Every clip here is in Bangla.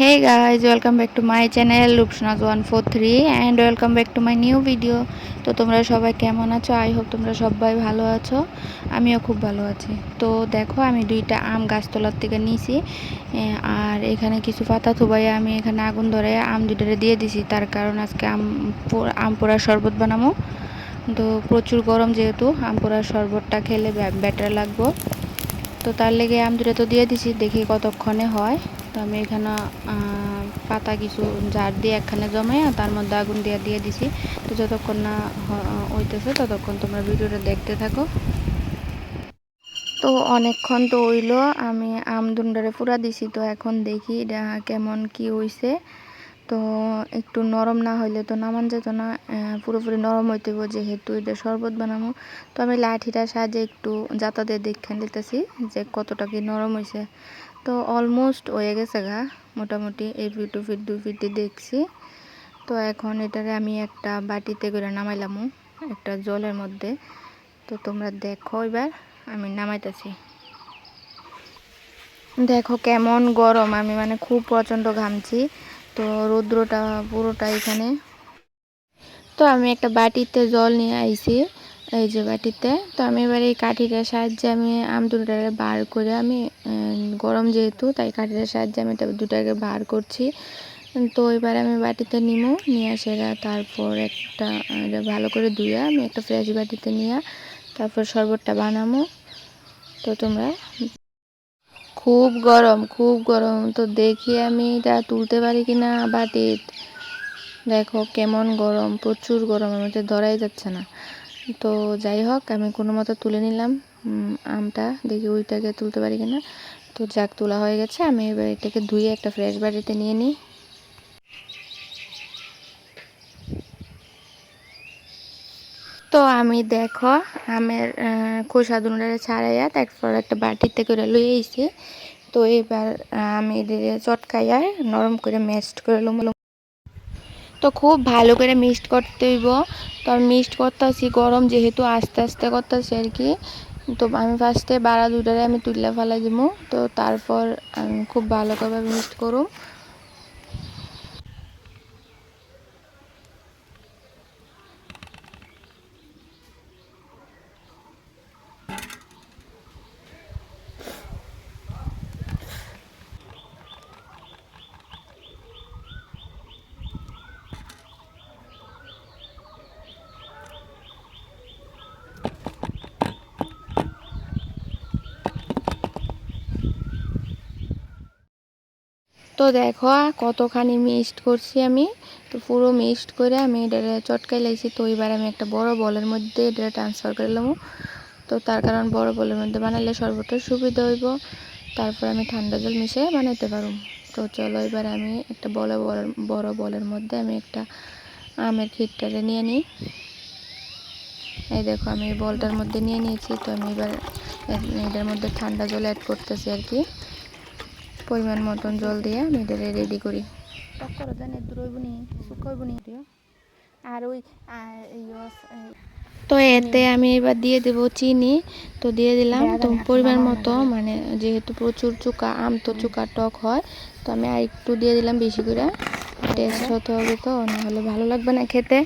hey guys welcome back to my channel রূপসনাজ one four three and welcome back to my new video তো তোমরা সবাই কেমন আছো? আই হোপ তোমরা সবাই ভালো আছো। আমিও খুব ভালো আছি। তো দেখো, আমি দুইটা আম গাছতলার থেকে নিয়েছি আর এখানে কিছু পাতা থুবাই আমি এখানে আগুন ধরে আম দুইটারে দিয়ে দিছি। তার কারণ আজকে আম আম পোড়ার শরবত বানাবো তো প্রচুর গরম যেহেতু, আম পোড়ার শরবতটা খেলে বেটার লাগবো। তো তার লেগে আম দুটো তো দিয়ে দিছি, দেখি কতক্ষণে হয়। তো আমি এখানে পাতা কিছু ঝাড় দিয়ে একখানে জমে তার মধ্যে আগুন দিয়ে দিয়ে দিছি। তো যতক্ষণ না হইতেছে ততক্ষণ তোমরা ভিডিওটা দেখতে থাকো। তো অনেকক্ষণ তো হইল, আমি আম দুন্ডারে পুরা দিছি। তো এখন দেখি এটা কেমন কি হইছে। তো একটু নরম না হইলে তো নামান যেত না পুরোপুরি নরম হইতে যেহেতু এটা শরবত বানাবো তো আমি লাঠিটার সাহায্যে একটু যাতাতে দেখে নিতেছি যে কতটা কি নরম হয়েছে তো অলমোস্ট হয়ে গেছে গা। মোটামুটি এই ফিট টু ফিট দু ফিটে দেখছি। তো এখন এটারে আমি একটা বাটিতে করে নামাইলামও একটা জলের মধ্যে। তো তোমরা দেখো এবার, আমি নামাইতেছি। দেখো কেমন গরম, আমি মানে খুব প্রচণ্ড ঘামছি। তো রৌদ্রটা পুরোটা এখানে। তো আমি একটা বাটিতে জল নিয়ে আইছি। এই যে বাটিতে। তো আমি এবার এই কাঠিটার সাহায্যে আমি আম দুটাকে বার করে আমি গরম যেহেতু, তাই কাঠিটার সাহায্যে আমি এটা দুটাকে বার করছি। তো এবার আমি বাটিতে নিমো, নিয়ে সেরা তারপর একটা ভালো করে ধুয়ে আমি একটা ফ্রেশ বাটিতে নিয়ে তারপর শরবতটা বানাবো তো তোমরা, খুব গরম খুব গরম। তো দেখি আমি এটা তুলতে পারি কি না বাটিত। দেখো কেমন গরম, প্রচুর গরম, আমাদের ধরাই যাচ্ছে না। তো যাই হোক, আমি কোনো মতো তুলে নিলাম। আমটা, দেখি ওইটাকে তুলতে পারি কিনা। তো যাক, তোলা হয়ে গেছে। আমি এবার এটাকে ধুয়ে একটা ফ্রেশ বাড়িতে নিয়ে নিই। তো আমি দেখো, আমের খোসা দুটারে ছাড়াইয়া তারপর একটা বাটিতে করে এসেছি তো এবার আমি চটকাইয়া নরম করে মেস্ট করে লুম তো খুব ভালো করে মিক্সড করতে হইব। তো আমি মিক্সড করতেছি, গরম যেহেতু আস্তে আস্তে করতেছি আর কি। তো আমি ফার্স্টে বাড়া দুটারে আমি তুলে ফেলাই দিব তো তারপর আমি খুব ভালো করে মিক্সড করুম। তো দেখো কতখানি মিক্সড করছি আমি। তো পুরো মিক্সড করে আমি এটা চটকাই লাইছি। তো এবার আমি একটা বড় বলের মধ্যে এটা ট্রান্সফার করে নেব তো তার কারণ বড় বলের মধ্যে বানালে সর্বটা সুবিধা হইব। তারপর আমি ঠান্ডা জল মিশিয়ে বানাইতে পারব। তো চলো এবার আমি একটা বড় বড় বলের মধ্যে আমি একটা আমের ক্ষীরটারে নিয়ে নিই। এই দেখো, আমি বলটার মধ্যে নিয়ে নিয়েছি। তো আমি এবার এটার মধ্যে ঠান্ডা জল অ্যাড করতেছি আর কি। পরিমাণ মতন জল দিয়ে আমি এটা রেডি করি। আর ওই তো এতে আমি এবার দিয়ে দেবো চিনি। তো দিয়ে দিলাম। তো পরিমাণ মতো মানে যেহেতু প্রচুর চুকা আম তো চুকা টক হয় তো আমি আর একটু দিয়ে দিলাম বেশি করে। টেস্ট হতে হবে তো নাহলে ভালো লাগবে না খেতে।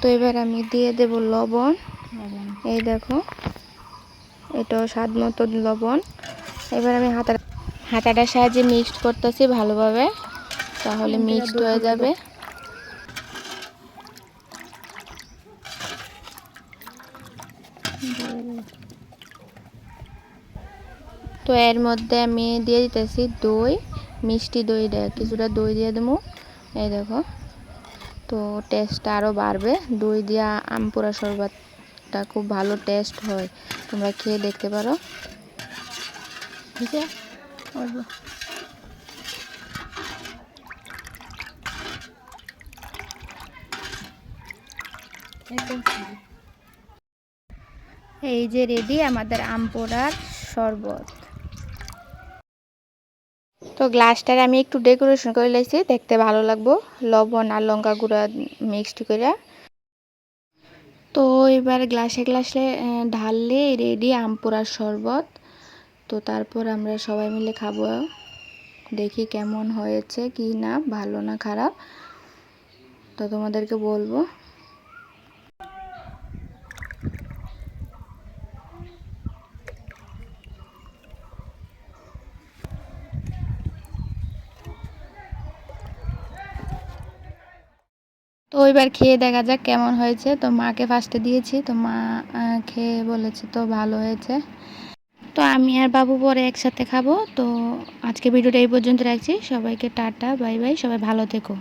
তো এবার আমি দিয়ে দেব লবণ। এই দেখো এটাও স্বাদ মতো লবণ। এবার আমি হাতা হাতাটার সাহায্যে মিক্সড করতেছি ভালোভাবে তাহলে মিক্সড হয়ে যাবে। তো এর মধ্যে আমি দিয়ে দিতেছি দই মিষ্টি দই কিছুটা দই দিয়ে দেবো। এই দেখো তো টেস্টটা আরও বাড়বে। দই দিয়া আম পোড়া শরবতটা খুব ভালো টেস্ট হয় তোমরা খেয়ে দেখতে পারো। ঠিক আছে এই যে রেডি আমাদের আম পোড়ার শরবত। তো গ্লাসটার আমি একটু ডেকোরেশন করে লাইছি, দেখতে ভালো লাগবো। লবণ আর লঙ্কা গুঁড়া মিক্সড করে। তো এবার গ্লাসে গ্লাসে ঢাললে রেডি আম পোড়ার শরবত। তো তারপর আমরা সবাই মিলে খাব। দেখি কেমন হয়েছে কি না, ভালো না খারাপ? তো তোমাদেরকে বলব। তো এবার খেয়ে দেখা যাক কেমন হয়েছে। তো মাকে ফার্স্টে দিয়েছি, তো মা খেয়ে বলেছে তো ভালো হয়েছে। তো আমি আর বাবু পরে একসাথে খাব। তো আজকে ভিডিওটা এই পর্যন্ত রাখছি। সবাইকে টাটা, বাই বাই, সবাই ভালো থেকো।